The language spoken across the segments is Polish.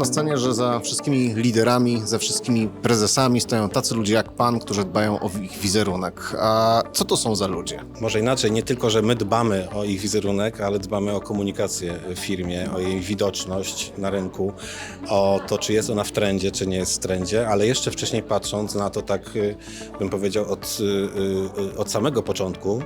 na scenie, że za wszystkimi liderami, za wszystkimi prezesami stoją tacy ludzie jak pan, którzy dbają o ich wizerunek. A co to są za ludzie? Może inaczej, nie tylko, że my dbamy o ich wizerunek, ale dbamy o komunikację w firmie, o jej widoczność na rynku, o to, czy jest ona w trendzie, czy nie jest w trendzie, ale jeszcze wcześniej patrząc na to tak, y, bym powiedział, od, y, y, od samego początku,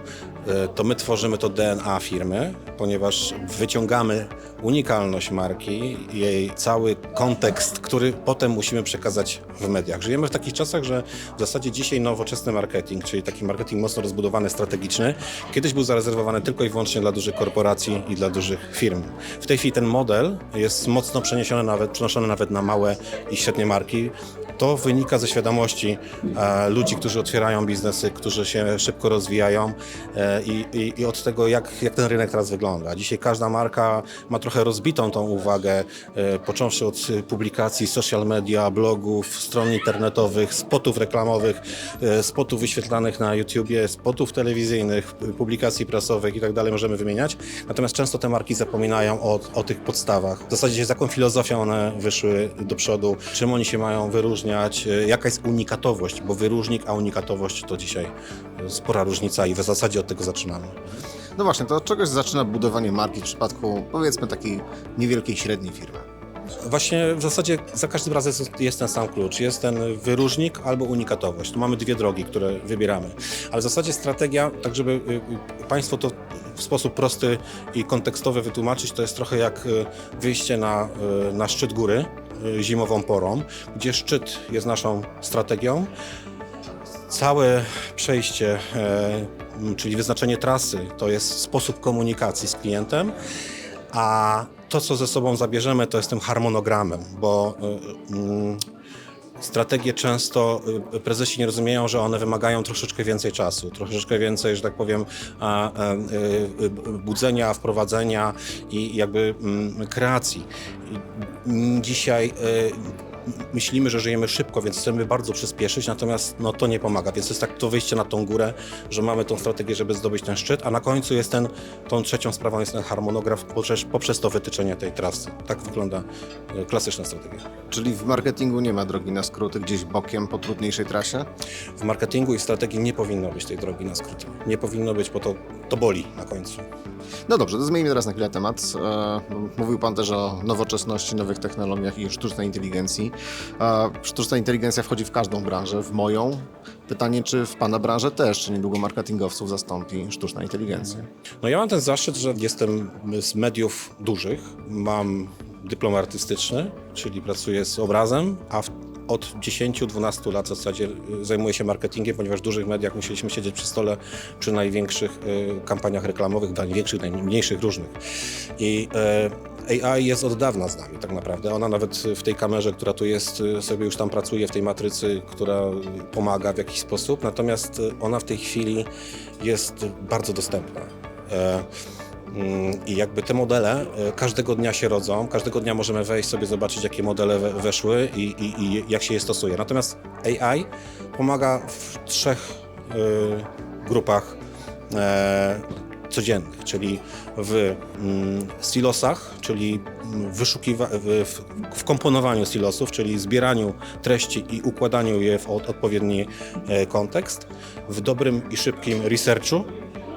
to my tworzymy to DNA firmy, ponieważ wyciągamy unikalność marki, jej cały kontekst, który potem musimy przekazać w mediach. Żyjemy w takich czasach, że w zasadzie dzisiaj nowoczesny marketing, czyli taki marketing mocno rozbudowany, strategiczny, kiedyś był zarezerwowany tylko i wyłącznie dla dużych korporacji i dla dużych firm. W tej chwili ten model jest mocno przeniesiony nawet, przenoszony nawet na małe i średnie marki. To wynika ze świadomości e, ludzi, którzy otwierają biznesy, którzy się szybko rozwijają e, i, i, od tego, jak, jak ten rynek teraz wygląda. Dzisiaj każda marka ma trochę rozbitą tą uwagę, e, począwszy od publikacji social media, blogów, stron internetowych, spotów reklamowych, e, spotów wyświetlanych na YouTubie, spotów telewizyjnych, publikacji prasowych i tak dalej możemy wymieniać. Natomiast często te marki zapominają o, o tych podstawach. W zasadzie z jaką filozofią one wyszły do przodu, czym oni się mają wyróżniać, e, jaka jest unikatowość, bo wyróżnik, a unikatowość to dzisiaj e, spora różnica i w zasadzie od tego zaczynamy. No właśnie, to od czegoś zaczyna budowanie marki w przypadku powiedzmy takiej niewielkiej, średniej firmy. Właśnie w zasadzie za każdym razem jest- ten sam klucz. Jest ten wyróżnik albo unikatowość. Tu mamy dwie drogi, które wybieramy. Ale w zasadzie strategia, tak żeby y, y, Państwo to w sposób prosty i kontekstowy wytłumaczyć, to jest trochę jak y, wyjście na, na szczyt góry zimową porą, gdzie szczyt jest naszą strategią. Całe przejście, e, czyli wyznaczenie trasy, to jest sposób komunikacji z klientem, a to, co ze sobą zabierzemy, to jest tym harmonogramem, bo y, mm, strategie często y, prezesi nie rozumieją, że one wymagają troszeczkę więcej czasu, troszeczkę więcej, że tak powiem, y, y, budzenia, wprowadzenia i jakby mm, kreacji. Mm, Dzisiaj myślimy, że żyjemy szybko, więc chcemy bardzo przyspieszyć, natomiast no, to nie pomaga. Więc jest tak to wyjście na tą górę, że mamy tą strategię, żeby zdobyć ten szczyt, a na końcu jest ten, tą trzecią sprawą jest ten harmonograf poprzez, poprzez to wytyczenie tej trasy. Tak wygląda e, klasyczna strategia. Czyli w marketingu nie ma drogi na skróty gdzieś bokiem po trudniejszej trasie? W marketingu i strategii nie powinno być tej drogi na skróty. Nie powinno być, bo to, to boli na końcu. No dobrze, to zmienimy teraz na chwilę temat. E, Mówił Pan też o nowoczesności, nowych technologiach i sztucznej inteligencji. E, Sztuczna inteligencja wchodzi w każdą branżę, w moją. Pytanie, czy w Pana branżę też, czy niedługo marketingowców zastąpi sztuczna inteligencja? No ja mam ten zaszczyt, że jestem z mediów dużych, mam dyplom artystyczny, czyli pracuję z obrazem, a w, od 10-12 lat w zasadzie y, zajmuję się marketingiem, ponieważ w dużych mediach musieliśmy siedzieć przy stole przy największych y, kampaniach reklamowych, największych, najmniejszych różnych. I y, AI jest od dawna z nami tak naprawdę. Ona nawet w tej kamerze, która tu jest, sobie już tam pracuje, w tej matrycy, która pomaga w jakiś sposób, natomiast ona w tej chwili jest bardzo dostępna. Mm, I jakby te modele e, każdego dnia się rodzą, każdego dnia możemy wejść sobie, zobaczyć jakie modele we- weszły i, i, i jak się je stosuje. Natomiast AI pomaga w trzech e, grupach e, codziennych, czyli w mm, silosach, czyli w, w, w komponowaniu silosów, czyli zbieraniu treści i układaniu je w od, odpowiedni kontekst, w dobrym i szybkim researchu,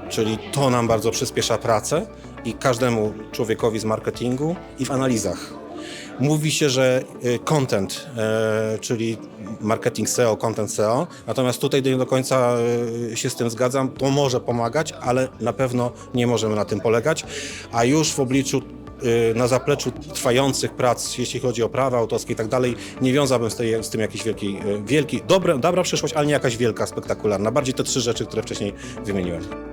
czyli to nam bardzo przyspiesza pracę i każdemu człowiekowi z marketingu i w analizach. Mówi się, że y, content, e, czyli marketing SEO, content SEO, natomiast tutaj nie do końca y, się z tym zgadzam. To może pomagać, ale na pewno nie możemy na tym polegać, a już w obliczu y, na zapleczu trwających prac, jeśli chodzi o prawa autorskie i tak dalej, nie wiązałbym z, tej, z tym jakiejś wielkiej, wielki, dobre, dobra przyszłość, ale nie jakaś wielka, spektakularna. Bardziej te trzy rzeczy, które wcześniej wymieniłem.